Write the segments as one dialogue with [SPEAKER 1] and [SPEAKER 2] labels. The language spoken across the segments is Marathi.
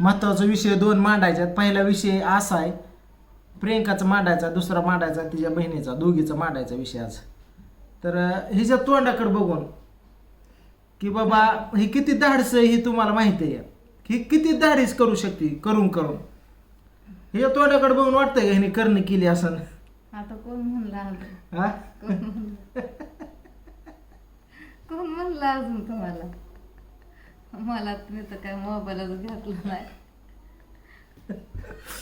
[SPEAKER 1] महत्त्वाचा विषय दोन मांडायच्यात. पहिला विषय असा आहे प्रियंकाचा मांडायचा दुसरा मांडायचा तिच्या बहिणीचा दोघीचा मांडायचा विषय आज. तर हिच्या तोंडाकडे बघून की बाबा ही किती धाडस आहे हे तुम्हाला माहिती आहे? ही किती धाडीस करू शकते? करून करून. हिच्या तोंडाकडे बघून वाटतंय का हिने करणी केली असं?
[SPEAKER 2] आता कोण म्हणलं अजून?
[SPEAKER 1] हा?
[SPEAKER 2] कोण म्हणलं? कोण म्हणलं अजून तुम्हाला? मला तुम्ही तर काय मोबाईलच घातला नाही.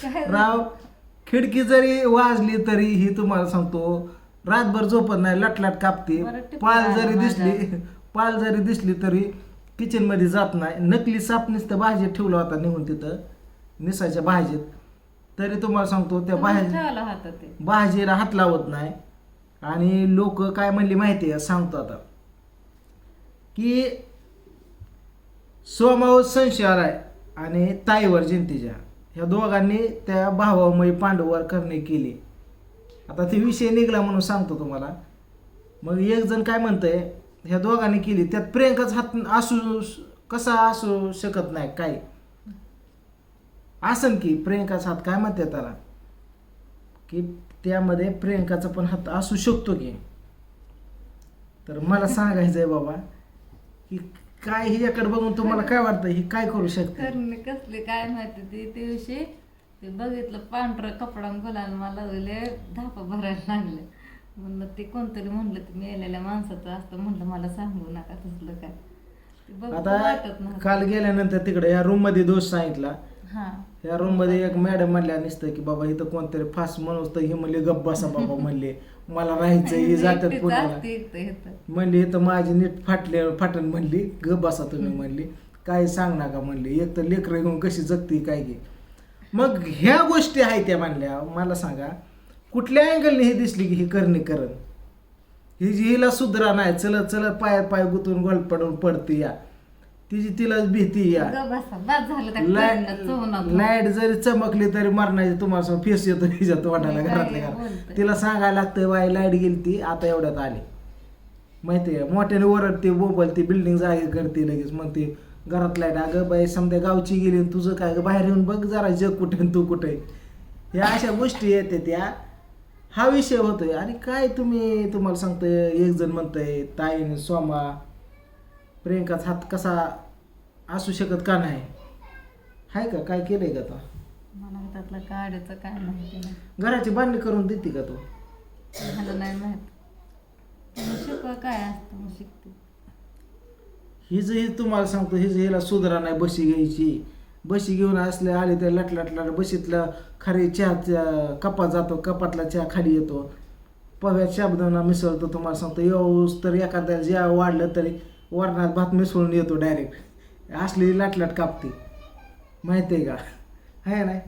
[SPEAKER 2] काय
[SPEAKER 1] राव खिडकी जरी वाजली तरी ही तुम्हाला सांगतो रातभर झोपत नाही लटलट कापते.
[SPEAKER 2] बरं
[SPEAKER 1] पाल जरी. दिसली पाल जरी दिसली तरी किचनमध्ये जात नाही. नकली साप नुसतं भाजीत ठेवला होता निघून तिथं निसायच्या भाजीत. तरी तुम्हाला सांगतो त्या भाजी
[SPEAKER 2] ठेवलं हातात ते.
[SPEAKER 1] भाजीला हात लावत नाही. आणि लोक काय म्हणले माहिती आहे सांगतो आता. की सोमावर संशय आहे आणि ताईवर जयंतीच्या ह्या दोघांनी त्या भावामयी पांडवावर करणे केली. आता ते विषय निघला म्हणून सांगतो तुम्हाला. मग एक जण काय म्हणतंय ह्या दोघांनी केली त्यात प्रियंकाच हात असू कसा असू शकत नाही काय? असन की प्रियंकाचा हात काय म्हणते त्याला? की त्यामध्ये प्रियंकाचा पण हात असू शकतो की. तर मला सांगायचं आहे बाबा की काय हिच्याकडे बघून तुम्हाला काय वाटतं? ही काय करू शकते?
[SPEAKER 2] कसले? काय माहिती ते दिवशी ते बघितलं पांढरं कपडा गुलाल मला लागले धापा भरायला लागले. म्हणलं ते कोणतरी म्हणलं ते मेलेल्या माणसाचं असतं म्हणलं मला सांगू नका तसलं काय. ते बघ वाटत
[SPEAKER 1] आता काल गेल्यानंतर तिकडे या रूममध्ये दोष सांगितला.
[SPEAKER 2] हा.
[SPEAKER 1] या रूममध्ये एक मॅडम म्हणल्या नुसतं की बाबा इथं कोणतरी फास म्हणून ही म्हणली गप्प बसा बाबा म्हणले. मला राहायचं ही जातात पुण्याला. म्हणली इथं माझी नीट फाटले फाटण म्हणली. ग बसा तुम्ही म्हणली. काही सांग नका म्हणली. एक तर लेकरं घेऊन कशी जगती काय की मग ह्या गोष्टी आहेत त्या म्हणल्या. मला सांगा कुठल्या अँगलने ही दिसली की ही करणे करण? ही जी हिला सुधरा नाही चलत चलत पायात पाय गुतून गोल पडून पडते या. तिची तिलाच भीती या
[SPEAKER 2] ग बसा बाद झालं त्या करणं, चव नको.
[SPEAKER 1] लाइट जरी चमकली तरी मरणाची तुम्हाला फेस येतो हिच्या तोंडाला
[SPEAKER 2] मी
[SPEAKER 1] घरातल्या घरात? तिला सांगायला लागतं बाई लाइट गेली ती आता एवढ्यात आली. माहिती आहे मोठ्याने ओरडते बोबलते बिल्डिंग जागे करते लगेच. मग ती घरात लाइट अगं बाई समजा गावची गेली आणि तुझं काय? गं बाहेर येऊन बघ जरा जग कुठे आणि तू कुठे ह्या अशा गोष्टी येते त्या. हा विषय होतोय. आणि काय तुम्ही तुम्हाला सांगतोय? एक जण म्हणतंय ताईने सोमा प्रियंकाचा हात कसा असू शकत का नाही? हाय का? काय केलंय का तो?
[SPEAKER 2] मला त्यातलं काढायचं काय माहिती नाही.
[SPEAKER 1] घराची बांधणी करून देते का तू?
[SPEAKER 2] मला नाही माहीत. तुम्ही शिकवा काय असतं मग शिकते.
[SPEAKER 1] हिज ही तुम्हाला सांगतो हिज हिला सुधारा नाही बशी घ्यायची. बशी घेऊन असले आले तर लट लट लट बशीतला खाली चहा कपात जातो कपातला चहा खाली येतो. पव्यात शब्दांना मिसळतो तुम्हाला सांगतो येऊस तर एखाद्या ज्या वाढलं तरी वरणात भात मिसळून येतो डायरेक्ट असली लाट लाट कापते. माहिती आहे का? आहे नाही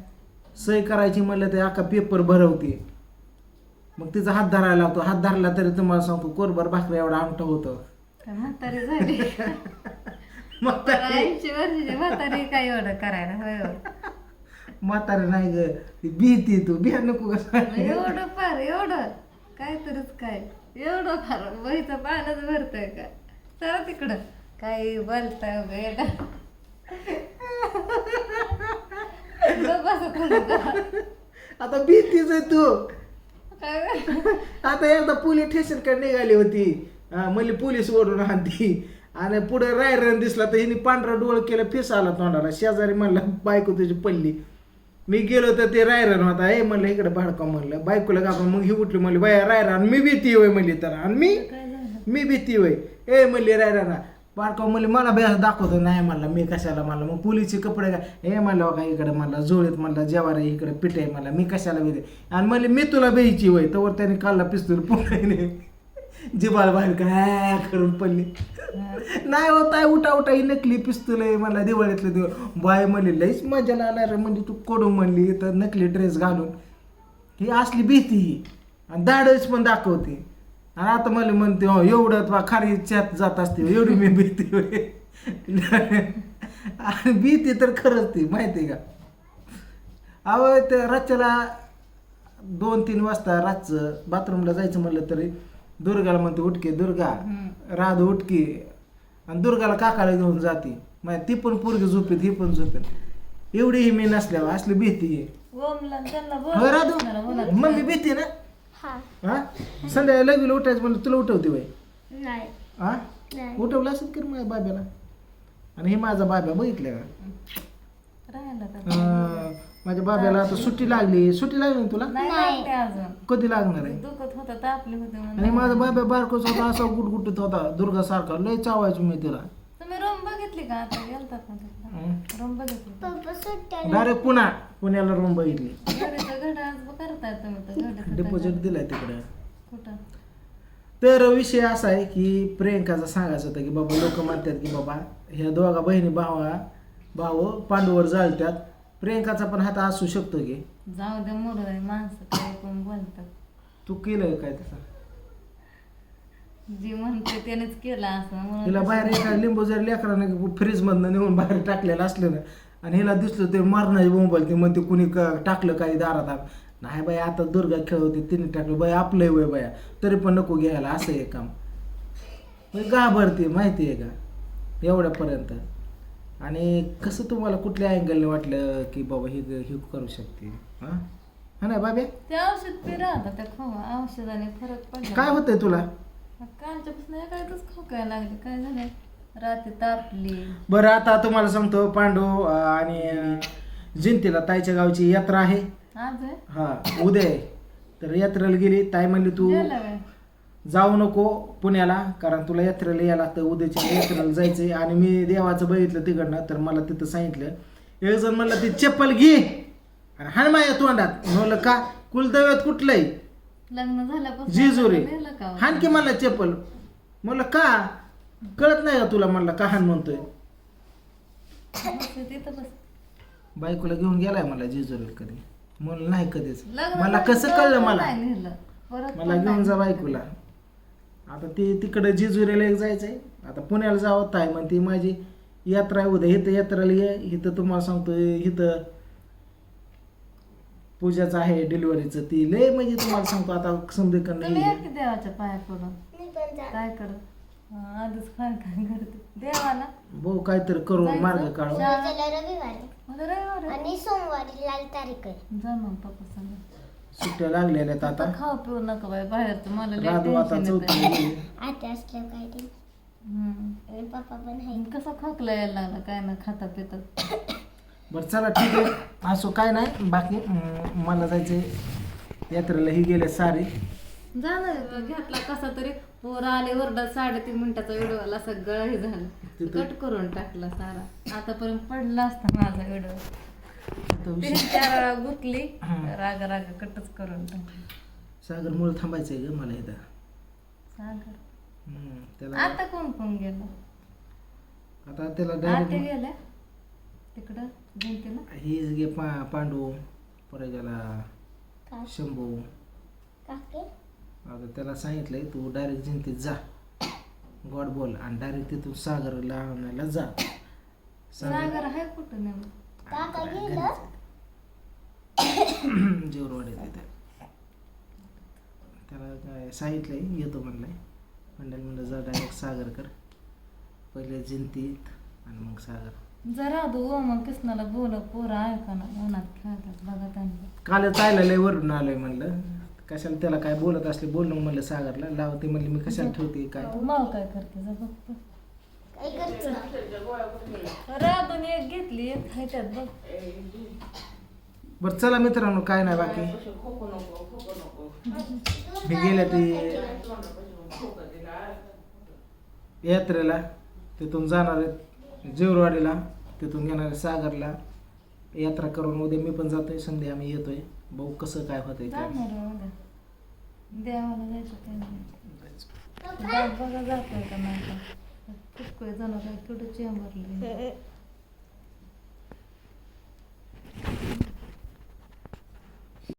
[SPEAKER 1] सही करायची म्हणलं तर अख्खा पेपर भरवते. मग तिचा हात धरायला लागतो. हात धरला तरी तुम्हाला सांगतो कोरभर भाकरी एवढा आमटा होतं.
[SPEAKER 2] म्हातारी झाली?
[SPEAKER 1] मग
[SPEAKER 2] तर ऐंशी वर्षाची म्हातारी काय एवढं करायला? होय.
[SPEAKER 1] म्हातारे नाही ग. ती भीती तू. बिहा नको
[SPEAKER 2] एवढं फार एवढं. काय तरच काय? एवढं फार. वहीचं पानच भरतंय का? चला तिकडं. काही वगैरे थोडं.
[SPEAKER 1] आता भीतीच आहे तू. आता एकदा पोलीस स्टेशनकडे निघाली होती. हा, म्हणली पोलीस ओढून आणती. आणि पुढे रायरन दिसला तर हिने पांढरा डोळ केलं फेस आला तोंडाला. शेजारी म्हणला बायको तुझी पडली. मी गेलो तर ते रायरन होता. ए म्हणलं इकडे भाडका म्हणलं. बायकोला का मग ही उठली म्हणली बाया रायरन मी भीती होय म्हणली तर. आणि मी मी भीती होय. ए म्हणली रायराना बारकाव म्हणली मला बेस दाखवतो. नाही म्हणलं मी कशाला? म्हणलं मग पोलीसचे कपडे काय हे म्हणलं का इकडे म्हणलं जोळीत म्हणलं जेवार इकडे पिठ आहे मला मी कशाला भीते? आणि म्हणली मी तुला बेईची होय. तर त्याने काढला पिस्तूल पुढे. जिबाला बाहेर काय करून पडली. नाही होत आहे उठा उठा ही नकली पिस्तूल आहे मला दिवाळीतलं दिवळ बाय म्हणली लईच मजा लागणार रे म्हणजे तू कडू म्हणली तर नकली ड्रेस घालून. ही असली भीती. ही आणि धाडस पण दाखवते. आणि आता मला म्हणते हो एवढं बा खारी च्यात जात असते एवढी मी भीती आणि भीती तर खरंच ती माहिती आहे का? अहो त्या रातच्याला दोन तीन वाजता रातचं बाथरूमला जायचं म्हणलं तरी दुर्गाला म्हणते उठके दुर्गा. राधू उठकी आणि दुर्गाला काकाला घेऊन जाते. माहिती ती पण पोरगी झोपेत ही पण झोपेत. एवढी ही मी नसल्यावर असली भीती. आहे हो
[SPEAKER 2] बोल
[SPEAKER 1] राधू मम्मी भीती आहे ना?
[SPEAKER 3] हा.
[SPEAKER 1] हा? संध्याकाळी लगेच उठायचं म्हणलं तुला उठवते बाई.
[SPEAKER 3] नाही.
[SPEAKER 1] हा?
[SPEAKER 3] नाही.
[SPEAKER 1] उठवलं असेल की रे माझ्या बाब्याला? आणि हे माझा बाब्या बघितलं का?
[SPEAKER 2] राहिला तर
[SPEAKER 1] अं, माझ्या बाब्याला आता सुट्टी लागली. सुट्टी लागली ना तुला?
[SPEAKER 2] नाही लागते अजून.
[SPEAKER 1] कधी लागणार आहे?
[SPEAKER 2] दुखत होतं तापले होते
[SPEAKER 1] आणि माझा बाब्या बारकोच होता असा गुटगुटीत होता. दुर्गा सारखा लय चावायचो मी तिला.
[SPEAKER 2] बघितली का? आता गेलतात ना रूम बघितली?
[SPEAKER 3] पप्पा
[SPEAKER 1] डायरेक्ट पुन्हा पुण्याला रूम बघितली
[SPEAKER 2] घडीचं घड आज करताय तुम्ही तर घडीचं
[SPEAKER 1] डिपॉझिट दिलाय तिकडे.
[SPEAKER 2] कुठं?
[SPEAKER 1] तर विषय असा आहे की प्रियंकाचा सांगायचं होतं की बाबा लोक म्हणतात की बाबा ह्या दोघा बहिणी भावा भाऊ पांडूवर जाळतात प्रियंकाचा पण हात असू शकतो की.
[SPEAKER 2] जाऊ दे मोर माणसं काय कोण बोलतात.
[SPEAKER 1] तू केलंय काय तसं?
[SPEAKER 2] जी म्हणते त्यानेच केलं असं म्हणून
[SPEAKER 1] बाहेर एका लिंबू जर लेकरानं फ्रीज मधनं नेऊन बाहेर टाकलेलं असलं ना आणि हिला दिसलं ते मारणारी बोंबल ते म्हणते कुणी क- टाकलं काही दारात? आत. नाही बाई आता दुर्गा खेळ होते तिने टाकलं. बाई आपलंही वय बाया. तरी पण नको घ्यायला असं आहे काम. म्हणजे घाबरते माहिती आहे का? एवढ्यापर्यंत. आणि कसं तुम्हाला कुठल्या अँगलने वाटलं की बाबा हे हे करू शकते? हां? हा ना बाब्या
[SPEAKER 2] ते औषध पिरा आता त्या खावा औषधाने फरक पडला.
[SPEAKER 1] काय होतंय तुला?
[SPEAKER 2] कालच्यापासून एकाच खोकायला लागले. काय झालंय रात्री तापली.
[SPEAKER 1] बरं आता तुम्हाला सांगतो पांडू अं, आणि जिंतीला ताईच्या गावची यात्रा आहे.
[SPEAKER 2] आज आहे?
[SPEAKER 1] हा उद्या आहे. तर यात्रेला गेली. ताई म्हणली तू
[SPEAKER 2] गेला काय?
[SPEAKER 1] जाऊ नको पुण्याला कारण तुला यात्रेला यायला लागतं. उद्याच्या यात्रेला जायचंय. आणि मी देवाचं बघितलं तिकडनं तर मला तिथं सांगितलं एक जण म्हणलं ती चप्पल घे. आणि हाण माझ्या तोंडात. म्हणलं का? कुलदैवत कुठलंय?
[SPEAKER 2] लग्न झाल्यापासून
[SPEAKER 1] जिजुरी.
[SPEAKER 2] नेलं का?
[SPEAKER 1] मला चप्पल? म्हणलं का? कळत नाही का तुला? म्हणलं का हाण म्हणतोय.
[SPEAKER 2] बस तिथं बस.
[SPEAKER 1] बायकोला घेऊन गेलाय मला जेजुरीला कधी. म्हणलं नाही कधीच.
[SPEAKER 2] लग्न
[SPEAKER 1] मला कसं कळलं
[SPEAKER 2] पण
[SPEAKER 1] मला?
[SPEAKER 2] नाही नेलं. परत
[SPEAKER 1] मला
[SPEAKER 2] पण
[SPEAKER 1] घेऊन. जा बायकोला. आता ती तिकडे जेजुरीला एक जायचंय. आता पुण्याला जावं ताय म्हणते माझी यात्रा आहे उद्या इथं यात्रेला ये इथं तुम्हाला सांगतो इथं पूजाचं आहे डिलिव्हरीचं ती लय म्हणजे तुम्हाला सांगतो आता
[SPEAKER 2] तुम्ही
[SPEAKER 1] येईल.
[SPEAKER 2] की देवाच्या पाया पडून?
[SPEAKER 3] मी पण जा
[SPEAKER 2] काय करत? आधीच करते? देवाला?
[SPEAKER 1] भाऊ काहीतरी करून
[SPEAKER 2] जायचं?
[SPEAKER 1] मार्ग काढू.
[SPEAKER 3] त्याला रविवारी.
[SPEAKER 2] मला रविवार आहे.
[SPEAKER 3] आणि सोमवारी लाल तारीख आहे.
[SPEAKER 2] जा मग पप्पा सांगा.
[SPEAKER 1] सुट्ट्या लागलेल्या आहेत आता.
[SPEAKER 2] खाऊ पिऊ नका बाई बाहेरचं मला लय
[SPEAKER 1] राधू आता
[SPEAKER 2] टेन्शन
[SPEAKER 1] चौथी.
[SPEAKER 3] आता काय ते
[SPEAKER 2] हम्म.
[SPEAKER 3] आणि पप्पा पण आहे.
[SPEAKER 2] आणि कसं खोकला यायला लागला काय ना खाता पिता.
[SPEAKER 1] बरं चला ठीक आहे. असो काय नाही बाकी मला जायचंय यात्रेला. ही गेले सारे
[SPEAKER 2] आहे तो. घेतला कसा तरी. पोर आले वरडा साडेतीन मिनिटाचा व्हिडिओ आला सगळं हे झालं.
[SPEAKER 1] तिथं-
[SPEAKER 2] कट करून टाकला सारा. आतापर्यंत पडला असता माझा व्हिडिओ
[SPEAKER 1] आता
[SPEAKER 2] तीन
[SPEAKER 1] विषय
[SPEAKER 2] चार वेळा गुतली
[SPEAKER 1] हम्म.
[SPEAKER 2] राग राग कटच करून टाकली.
[SPEAKER 1] सागर मुळे थांबायचंय ग मला इथं
[SPEAKER 2] सागर?
[SPEAKER 1] हम्म, त्याला
[SPEAKER 2] आता कोण कोण गेलं
[SPEAKER 1] आता त्याला
[SPEAKER 2] आते
[SPEAKER 1] डायरेक्ट
[SPEAKER 2] गेल्या? तिकडं? जयंतीला
[SPEAKER 1] हीच गे पा पांडू परत त्याला
[SPEAKER 3] का?
[SPEAKER 1] शंभू.
[SPEAKER 3] काके
[SPEAKER 1] आता त्याला सांगितलंय तू डायरेक्ट जिंतीत जा. गॉड बोल आणि डायरेक्ट तिथून सागरला आणायला जा. सागर
[SPEAKER 2] सागर आहे कुठं नेमकं?
[SPEAKER 3] काका गेलं?
[SPEAKER 1] जेवरवाडीत तिथे. त्याला काय सांगितलंय येतो म्हणलंय. पंडाल म्हणलं जा डायरेक्ट सागरकर. पहिले जिंतीत आणि मग सागर.
[SPEAKER 2] जरा दो मग कृष्णाला बोल पोरं ऐका ना उन्हात खेळतात बघा त्यांना.
[SPEAKER 1] काल तायला लय वरून आलंय म्हणलं. कशाला त्याला काय बोलत असले बोलणं म्हणलं सागरला. लावते म्हणले मी कशाला ठेवते काय?
[SPEAKER 2] माव काय करते? जा बघ
[SPEAKER 3] काय करतो
[SPEAKER 2] राधून एक घेतली एक आहे त्यात बघ.
[SPEAKER 1] बरं चला मित्रांनो काय नाही बाकी. मी गेले ते यात्रेला. तिथून जाणार आहेत. जेवरवाडीला तिथून घेणार आहे सागरला यात्रा करून उद्या मी पण जातोय संध्या आम्ही येतोय. भाऊ कसं काय होतंय काय
[SPEAKER 2] जाणार आहे उद्या देवाला जायचं बघा जातोय का नाही? का खूप काही जण काय कुठं चेंबरले